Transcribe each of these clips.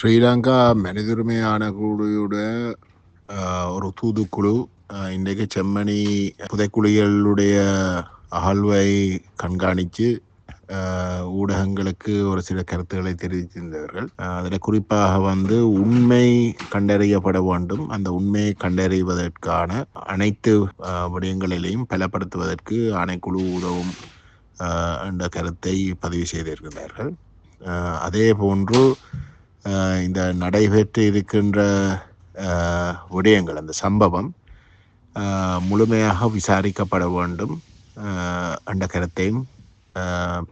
ஸ்ரீலங்கா மனிதுரிமை ஆணைக்குழுவோட ஒரு தூதுக்குழு இன்றைக்கு செம்மணி புதைக்குழிகளுடைய அகழ்வை கண்காணித்து ஊடகங்களுக்கு ஒரு சில கருத்துக்களை தெரிவித்திருந்தவர்கள் அதில் குறிப்பாக வந்து உண்மை கண்டறியப்பட வேண்டும் அந்த உண்மையை கண்டறிவதற்கான அனைத்து விடயங்களிலையும் பலப்படுத்துவதற்கு ஆணைக்குழு உதவும் என்ற கருத்தை பதிவு செய்திருக்கிறார்கள் அதே போன்று இந்த நடைபெற்று இருக்கின்ற விடயங்கள் அந்த சம்பவம் முழுமையாக விசாரிக்கப்பட வேண்டும். ஆஹ், என்ற கருத்தையும்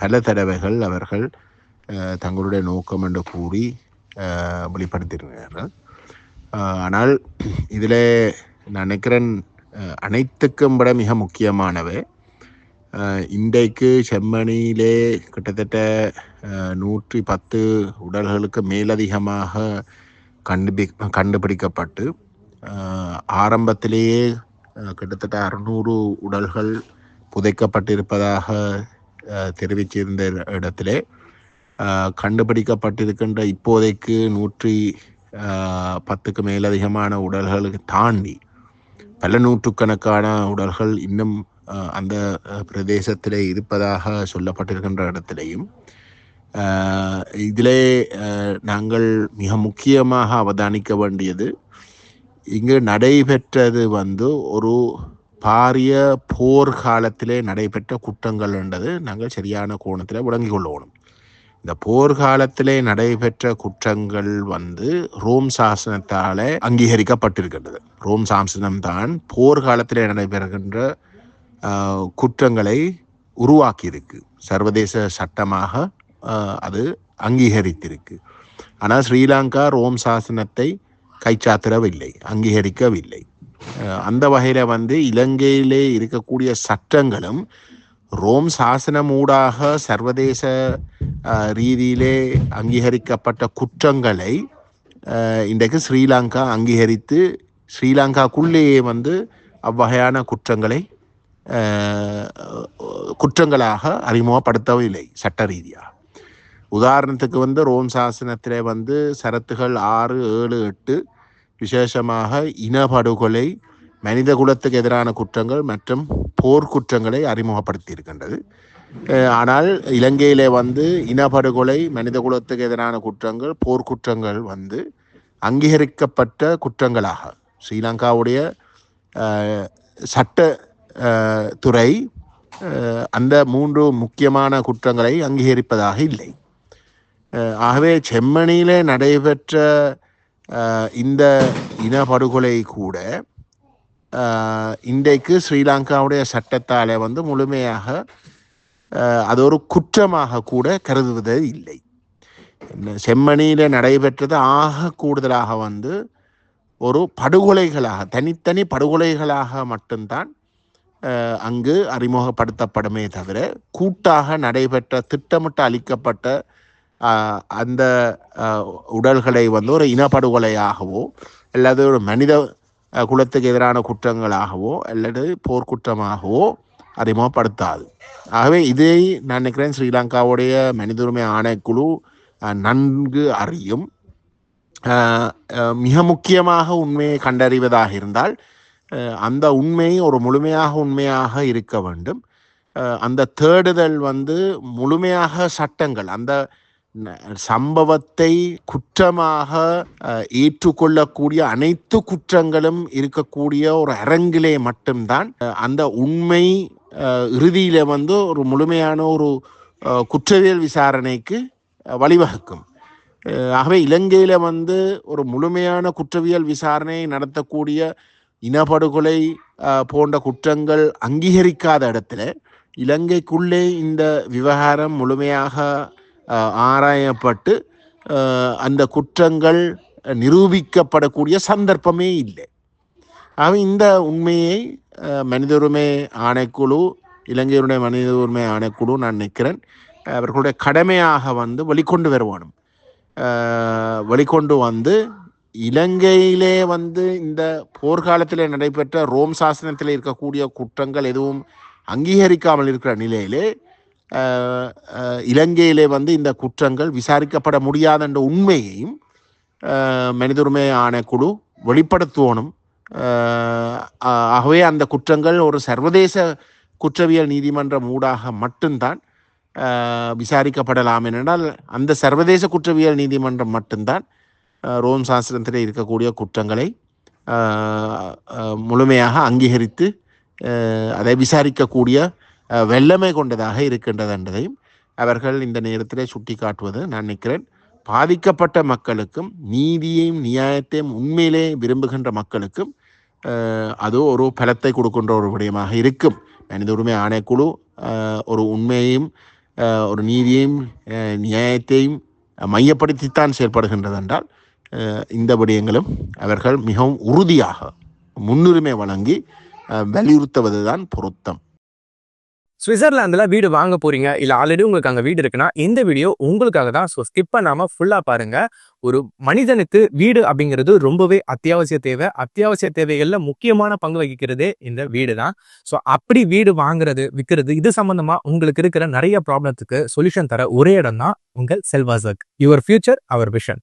பல தடவைகள் அவர்கள் தங்களுடைய நோக்கம் என்று கூறி வெளிப்படுத்தியிருக்கிறார்கள். ஆனால் இதில் நான் நினைக்கிறேன் அனைத்துக்கும் விட மிக முக்கியமானவை இன்றைக்கு செம்மணியிலே கிட்டத்தட்ட நூற்றி பத்து உடல்களுக்கு மேலதிகமாக கண்டுபி கண்டுபிடிக்கப்பட்டு ஆரம்பத்திலேயே கிட்டத்தட்ட அறுநூறு உடல்கள் புதைக்கப்பட்டிருப்பதாக தெரிவிச்சிருந்த இடத்திலே கண்டுபிடிக்கப்பட்டிருக்கின்ற இப்போதைக்கு நூற்றி பத்துக்கு மேலதிகமான உடல்களுக்கு தாண்டி பல நூற்றுக்கணக்கான உடல்கள் இன்னும் அந்த பிரதேசத்தில் பிரதேசத்திலே இருப்பதாக சொல்லப்பட்டிருக்கின்ற இடத்திலையும் இதிலே நாங்கள் மிக முக்கியமாக அவதானிக்க வேண்டியது இங்கு நடைபெற்றது வந்து ஒரு பாரிய போர் காலத்திலே நடைபெற்ற குற்றங்கள் என்றது நாங்கள் சரியான கோணத்தில் விளங்கிக் கொள்ளணும். இந்த போர்க்காலத்திலே நடைபெற்ற குற்றங்கள் வந்து ரோம் சாசனத்தாலே அங்கீகரிக்கப்பட்டிருக்கின்றது. ரோம் சாசனம் தான் போர்க்காலத்திலே நடைபெறுகின்ற குற்றங்களை உருவாக்கியிருக்கு. சர்வதேச சட்டமாக அது அங்கீகரித்திருக்கு. ஆனால் ஸ்ரீலங்கா ரோம் சாசனத்தை கைச்சாத்திரவில்லை அங்கீகரிக்கவில்லை. அந்த வகையில் வந்து இலங்கையிலே இருக்கக்கூடிய சட்டங்களும் ரோம் சாசனம் ஊடாக சர்வதேச ரீதியிலே அங்கீகரிக்கப்பட்ட குற்றங்களை இன்றைக்கு ஸ்ரீலங்கா அங்கீகரித்து ஸ்ரீலங்காக்குள்ளேயே வந்து அவ்வகையான குற்றங்களை குற்றங்களாக குற்றங்களாக அறிமுகப்படுத்தவில்லை சட்ட ரீதியாக உதாரணத்துக்கு வந்து ரோம் சாசனத்திலே வந்து சரத்துகள் ஆறு ஏழு எட்டு விசேஷமாக இனப்படுகொலை மனித குலத்துக்கு எதிரான குற்றங்கள் மற்றும் போர்க்குற்றங்களை அறிமுகப்படுத்தியிருக்கின்றது. அறிமுகப்படுத்தி இருக்கின்றது ஆனால் இலங்கையிலே வந்து இனப்படுகொலை மனித குலத்துக்கு எதிரான குற்றங்கள் போர்க்குற்றங்கள் வந்து அங்கீகரிக்கப்பட்ட குற்றங்களாக. ஸ்ரீலங்காவுடைய சட்ட துறை அந்த மூன்று முக்கியமான குற்றங்களை அங்கீகரிப்பதாக இல்லை. ஆகவே செம்மணியிலே நடைபெற்ற இந்த இனப்படுகொலை கூட இன்றைக்கு ஸ்ரீலங்காவுடைய சட்டத்தாலே வந்து முழுமையாக அது ஒரு குற்றமாக கூட கருதுவது இல்லை. செம்மணியில் நடைபெற்றது ஆக கூடுதலாக வந்து ஒரு படுகொலைகளாக தனித்தனி படுகொலைகளாக மட்டும்தான் அங்கு அறிமுகப்படுத்தப்படுமே தவிர கூட்டாக நடைபெற்ற திட்டமிட்டு அளிக்கப்பட்ட அந்த உடல்களை வந்து ஒரு இனப்படுகொலையாகவோ அல்லது ஒரு மனித குலத்துக்கு எதிரான குற்றங்களாகவோ அல்லது போர்க்குற்றமாகவோ அறிமுகப்படுத்தாது. ஆகவே இதை நான் நினைக்கிறேன் ஸ்ரீலங்காவுடைய மனித உரிமை ஆணைக்குழு நன்கு அறியும். மிக முக்கியமாக உண்மையை கண்டறிவதாக இருந்தால் அந்த உண்மை ஒரு முழுமையாக உண்மையாக இருக்க வேண்டும். அந்த தேடுதல் வந்து முழுமையாக சட்டங்கள் அந்த சம்பவத்தை குற்றமாக ஏற்றுக்கொள்ளக்கூடிய அனைத்து குற்றங்களும் இருக்கக்கூடிய ஒரு அரங்கிலே மட்டும்தான் அந்த உண்மை இறுதியில் இறுதியில வந்து ஒரு முழுமையான ஒரு குற்றவியல் விசாரணைக்கு வழிவகுக்கும். ஆகவே இலங்கையில் வந்து ஒரு முழுமையான குற்றவியல் விசாரணை நடத்தக்கூடிய இனப்படுகொலை போன்ற குற்றங்கள் அங்கீகரிக்காத இடத்துல இலங்கைக்குள்ளே இந்த விவகாரம் முழுமையாக ஆராயப்பட்டு அந்த குற்றங்கள் நிரூபிக்கப்படக்கூடிய சந்தர்ப்பமே இல்லை. ஆக இந்த உண்மையை மனித உரிமை ஆணைக்குழு இலங்கையுடைய மனித உரிமை ஆணைக்குழு நான் நினைக்கிறேன் அவர்களுடைய கடமையாக வந்து வெளிக்கொண்டு வருவானும். அஹ், வெளிக்கொண்டு வந்து இலங்கையிலே வந்து இந்த போர்க்காலத்தில் நடைபெற்ற ரோம் சாசனத்தில் இருக்கக்கூடிய குற்றங்கள் எதுவும் அங்கீகரிக்காமல் இருக்கிற நிலையிலே இலங்கையிலே வந்து இந்த குற்றங்கள் விசாரிக்கப்பட முடியாத என்ற உண்மையையும் மனித உரிமை ஆணைக்குழு வெளிப்படுத்துவனும் ஆகவே அந்த குற்றங்கள் ஒரு சர்வதேச குற்றவியல் நீதிமன்றம் ஊடாக மட்டும்தான் விசாரிக்கப்படலாம். என்றால் அந்த சர்வதேச குற்றவியல் நீதிமன்றம் மட்டும்தான் ரோம் சாஸ்திரத்தில் இருக்கக்கூடிய குற்றங்களை முழுமையாக அங்கீகரித்து அதை விசாரிக்கக்கூடிய வெள்ளமை கொண்டதாக இருக்கின்றது என்பதையும் அவர்கள் இந்த நேரத்தில் சுட்டிக்காட்டுவது நான் நினைக்கிறேன். பாதிக்கப்பட்ட மக்களுக்கும் நீதியையும் நியாயத்தையும் உண்மையிலே விரும்புகின்ற மக்களுக்கும் அது ஒரு பலத்தை கொடுக்கின்ற ஒரு விடயமாக இருக்கும். மனித உரிமை ஆணைக்குழு ஒரு உண்மையையும் ஒரு நீதியையும் நியாயத்தையும் மையப்படுத்தித்தான் செயல்படுகின்றது என்றால் இந்த விடயங்களும் அவர்கள் மிகவும் உறுதியாக முன்னுரிமை வழங்கி வலியுறுத்துவது தான் பொருத்தம். சுவிட்சர்லாந்தில் வீடு வாங்க போறீங்க இல்லை ஆல்ரெடி உங்களுக்கு அங்கே வீடு இருக்குன்னா இந்த வீடியோ உங்களுக்காக தான். ஸோ ஸ்கிப் பண்ணாமல் ஃபுல்லாக பாருங்க. ஒரு மனிதனுக்கு வீடு அப்படிங்கிறது ரொம்பவே அத்தியாவசிய தேவை. அத்தியாவசிய தேவைகளில் முக்கியமான பங்கு வகிக்கிறதே இந்த வீடு தான். ஸோ அப்படி வீடு வாங்குறது விற்கிறது இது சம்மந்தமாக உங்களுக்கு இருக்கிற நிறைய ப்ராப்ளத்துக்கு சொல்யூஷன் தர ஒரே இடம் தான் உங்கள் செல்வாசக். Your future our vision